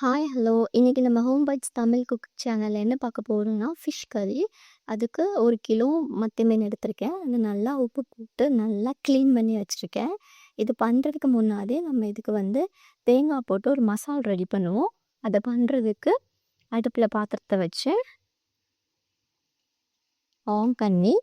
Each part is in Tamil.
ஹாய் ஹலோ இன்றைக்கி நம்ம ஹோம் பைட்ஸ் தமிழ் குக் சேனலில் என்ன பார்க்க போகிறோம்னா ஃபிஷ் கறி அதுக்கு ஒரு கிலோ மத்தி மீன் எடுத்திருக்கேன். அது நல்லா உப்பு போட்டு நல்லா க்ளீன் பண்ணி வச்சுருக்கேன். இது பண்ணுறதுக்கு முன்னாடி நம்ம இதுக்கு வந்து தேங்காய் போட்டு ஒரு மசால் ரெடி பண்ணுவோம். அதை பண்ணுறதுக்கு அடுப்பில் பாத்திரத்தை வச்சு ஆன் பண்ணி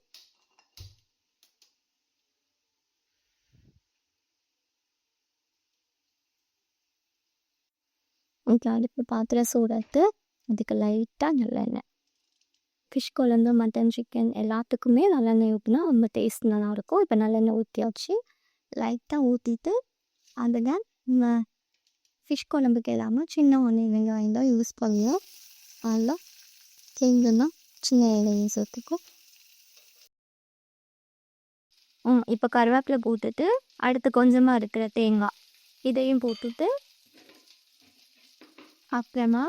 ஓகே அடுப்பு பாத்திரம் சூடாத்து. அதுக்கு லைட்டாக நல்லெண்ணெய் ஃபிஷ் குழம்பு மட்டன் சிக்கன் எல்லாத்துக்குமே நல்லெண்ணெய் ஊற்றினா ரொம்ப டேஸ்ட் நல்லாயிருக்கும் இப்போ நல்லெண்ணெய் ஊற்றியாச்சு லைட்டாக ஊற்றிட்டு அதில் நம்ம ஃபிஷ் குழம்புக்கு இல்லாமல் சின்ன ஒன்று வெங்காயம் தான் யூஸ் பண்ணுவோம். அதில் செஞ்சுன்னா சின்ன இலையும் சேர்த்துக்கும். ம் இப்போ கருவேப்பிலை போட்டுட்டு அடுத்து கொஞ்சமாக இருக்கிற தேங்காய். இதையும் போட்டுட்டு அப்புறமா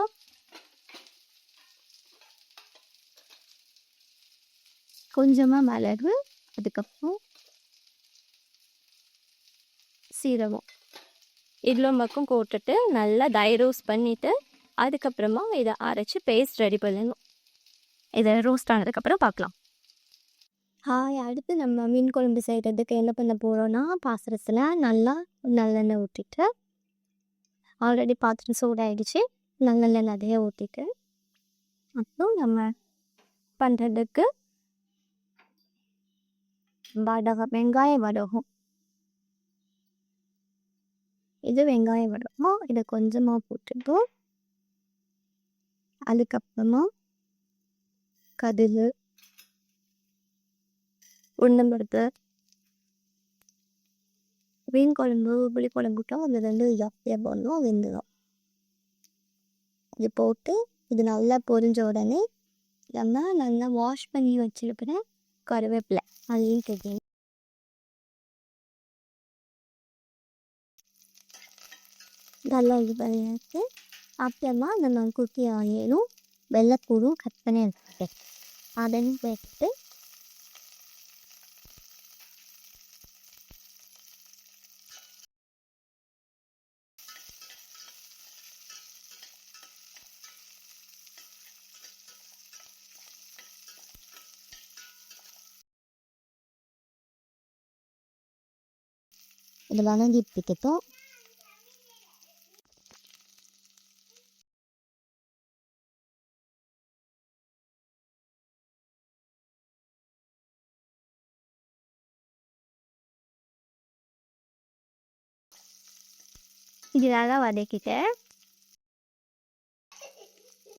கொஞ்சமாக மிளகு அதுக்கப்புறம் சீரகம். இவ்வளோ பக்கம் போட்டுட்டு நல்லா ட்ரை ரோஸ்ட் பண்ணிவிட்டு அதுக்கப்புறமா இதை அரைச்சி பேஸ்ட் ரெடி பண்ணணும். இதை ரோஸ்ட் ஆனதுக்கப்புறம் பார்க்கலாம். ஹாய் அடுத்து நம்ம மீன் குழம்பு செய்கிறதுக்கு என்ன பண்ண போகிறோன்னா பாத்திரத்தில் நல்லா நல்லெண்ணெய் ஊற்றிட்டு ஆல்ரெடி பாத்திரம் சூடாயிடுச்சு. நல்லெண்ணெய் நிறைய ஊற்றிட்டு அப்புறம் நம்ம பண்ணுறதுக்கு வடகம் வெங்காய வடகம். இது வெங்காய வடகமோ இதை கொஞ்சமாக போட்டுட்டோம் அதுக்கப்புறமா கடுகு உண்ணம்பருத்து மீன் குழம்பு புளி குழம்பு விட்டோம் அது ரெண்டு ஜாஸ்தியாக போடணும் வெந்துடும் இது போட்டு இது நல்லா பொரிஞ்ச உடனே நம்ம நல்லா வாஷ் பண்ணி வச்சிருக்கிற கருவேப்பிலை. அதையும் தெரியும் நல்லா இது பண்ணியாச்சு அப்புறமா நம்ம குட்டி ஆயிலும் வெள்ளைப்பூடும் கட் பண்ணி எடுத்துக்கிட்டேன் அதையும் போட்டு இது வணங்கிட்டுக்கிட்டோம் இது நல்லா வதக்கிட்டேன்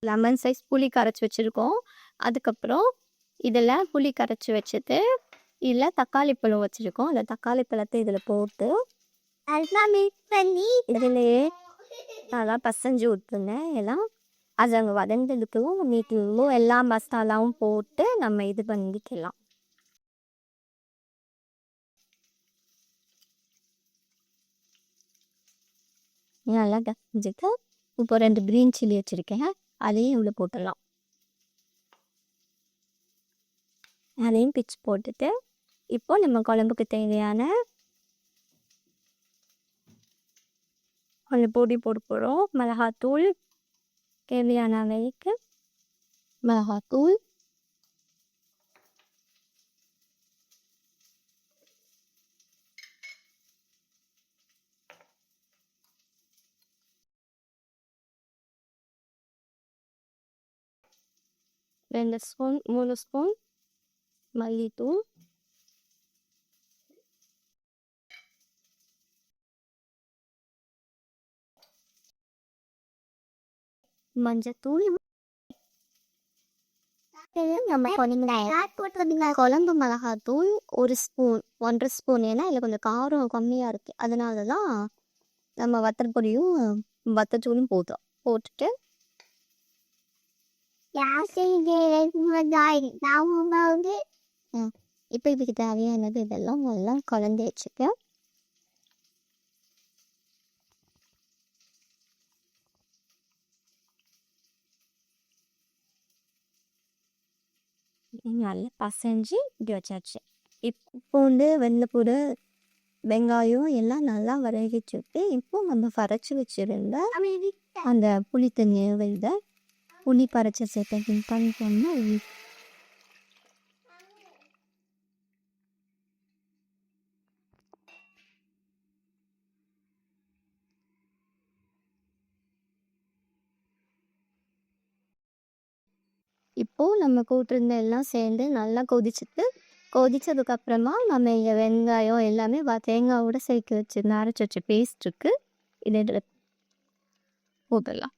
லெமன் சைஸ் புளி கரைச்சி வச்சுருக்கோம் அதுக்கப்புறம் இதில் புளி கரைச்சி வச்சுட்டு இல்லை தக்காளி பழம் வச்சுருக்கோம். அந்த தக்காளி பழத்தை இதில் போட்டு நல்லா மிக்ஸ் பண்ணி இதுலேயே நல்லா பசஞ்சு விட்டுருங்க எல்லாம் அது அங்கே வதந்ததுக்கும் நீட்டிலும் எல்லா மசாலாவும் போட்டு நம்ம இது பண்ணிக்கலாம். நல்லா கசிஞ்சுட்டு இப்போ ரெண்டு க்ரீன் சில்லி வச்சுருக்கேன். அதையும் இவ்வளோ போட்டுடலாம். அதையும் பிச்சு போட்டுட்டு இப்போ நம்ம குழம்புக்கு தேவையான கொஞ்சம் பொடி போட்டு போகிறோம் மிளகாத்தூள் தேவையான அளவுக்கு மிளகாத்தூள். ரெண்டு ஸ்பூன் மூணு ஸ்பூன் மல்லித்தூள். மஞ்சத்தூள் நம்ம குழம்பு மிளகாத்தூள் ஒரு ஸ்பூன் ஒன்றரை ஸ்பூன் ஏன்னா இதில் கொஞ்சம் காரம் கம்மியாக இருக்குது அதனால தான் நம்ம வத்தல் பொடியும் வத்தத்தூளும் போட்டோம் போட்டுட்டு இப்போ இதுக்கு தேவையானது இதெல்லாம் நல்லா கலந்து வச்சுக்க நல்லா பசைஞ்சு இப்படி வச்சாச்சு இப்போ வந்து வெள்ளைப்பூடு வெங்காயம் எல்லாம் நல்லா வதக்கிச்சுட்டு இப்போ நம்ம பறைச்சி வச்சிருந்த அந்த புளி தண்ணியை புளி பறைச்ச சேர்த்து பண்ணிட்டோம்னா இப்போது நம்ம கூட்டிருந்த எல்லாம் சேர்ந்து நல்லா கொதிச்சுட்டு கொதித்ததுக்கப்புறமா நம்ம இங்கே வெங்காயம் எல்லாமே வ சேர்க்க வச்சு அரைச்சி வச்ச பேஸ்ட் இருக்குது இதை இதில் போதெல்லாம்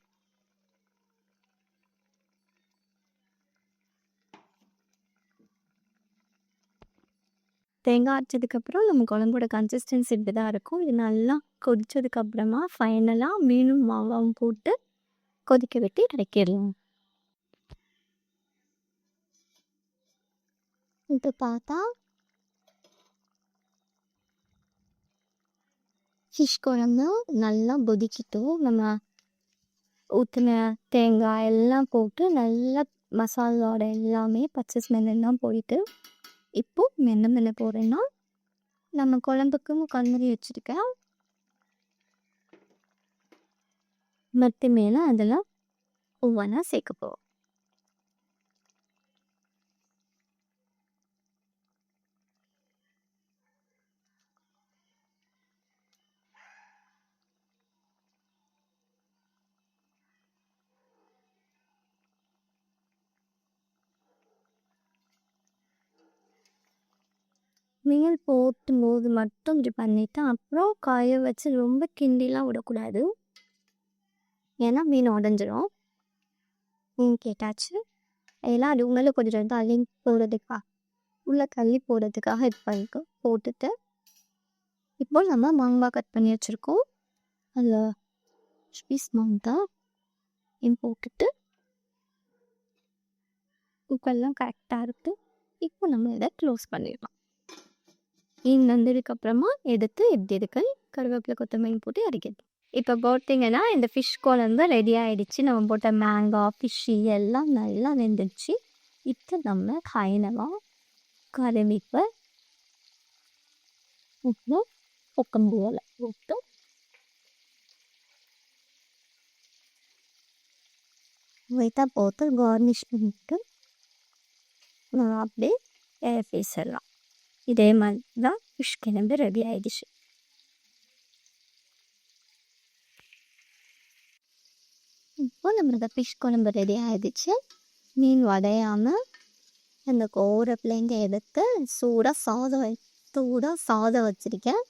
தேங்காய் அரைச்சதுக்கப்புறம் நம்ம குழம்போட கன்சிஸ்டன்சி இப்படி தான் இருக்கும். இது நல்லா கொதித்ததுக்கப்புறமா ஃபைனலாக மீனும் மாவாவும் போட்டு கொதிக்க விட்டு கிடைக்கிடலாம் இப்போ பார்த்தா ஃபிஷ் குழம்பு நல்லா கொதிக்கிட்டோம் நம்ம ஊற்றின தேங்காய் எல்லாம் போட்டு நல்லா மசாலாவோட எல்லாமே பச்சை ஸ்மெல்லாம் போயிட்டு இப்போ மென்ன மென்ன போகிறேன்னா நம்ம குழம்புக்கும் கண்மறி வச்சுருக்கேன் மட்டுமேலாம் மேலே அதெல்லாம் ஒவ்வொன்றா சேர்க்க போவோம் போட்டும் போது மட்டும் இப்படி பண்ணிவிட்டு அப்புறம் காய வச்சு ரொம்ப கிண்டிலாம் விடக்கூடாது. ஏன்னா மீன் உடஞ்சிரும். மீன் கேட்டாச்சு. எல்லாம் அது உங்களை கொஞ்சம் தள்ளி போடுறதுக்கா உள்ள கள்ளி போடுறதுக்காக இது பண்ணிக்கோ போட்டுட்டு. இப்போ நம்ம மாங்காய் கட் பண்ணி வச்சுருக்கோம். அதில் ஸ்பீஸ் மாங்காய் போட்டுட்டு. உப்பெல்லாம் கரெக்டாக இருக்குது இப்போ நம்ம இதை க்ளோஸ் பண்ணிடலாம். மீன் வந்ததுக்கப்புறமா எடுத்து எப்படி இருக்கு கருவேப்பிலை கொத்தமல்லி போட்டு அரைக்கிறது. இப்போ பார்த்தீங்கன்னா இந்த ஃபிஷ் குழம்பு ரெடி ஆகிடுச்சு நம்ம போட்ட மேங்கோ ஃபிஷ்ஷு எல்லாம் நல்லா வெந்துடுச்சு இப்போ நம்ம கைனமாக கருவேப்பை உப்பு கொக்கம்பூவில் போட்டு வைத்தா போட்டு கார்னிஷ் பண்ணிட்டு அப்படியே பேசிடலாம் இதே மாதிரி தான் ஃபிஷ் கிளம்பு ரெடி ஆயிடுச்சு இப்போ நம்மளுக்கு ஃபிஷ் குழம்பு ரெடி ஆயிடுச்சு மீன் வடையாமல் அந்த கோரப்பிள்ளைங்க எடுத்து சூடாக சாதம் சூடாக சாதம் வச்சுருக்கேன்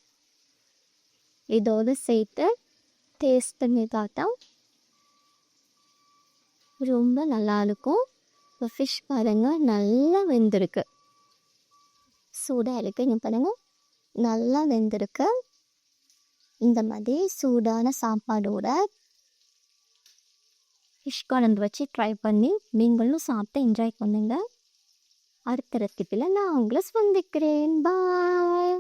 இதோடு சேர்த்து டேஸ்ட் பண்ணி பார்த்தா ரொம்ப நல்லா இருக்கும் இப்போ ஃபிஷ் பாருங்கள் நல்லா வெந்திருக்கு சூடாக இருக்குது இங்கே பாருங்கள் நல்லா வெந்திருக்கு இந்த மாதிரி சூடான சாப்பாடோட ஃபிஷ் குழம்பு வச்சு ட்ரை பண்ணி நீங்களும் சாப்பிட்டு என்ஜாய் பண்ணுங்கள் அடுத்த ரெசிபியில் நான் உங்களை சந்திக்கிறேன். பாய்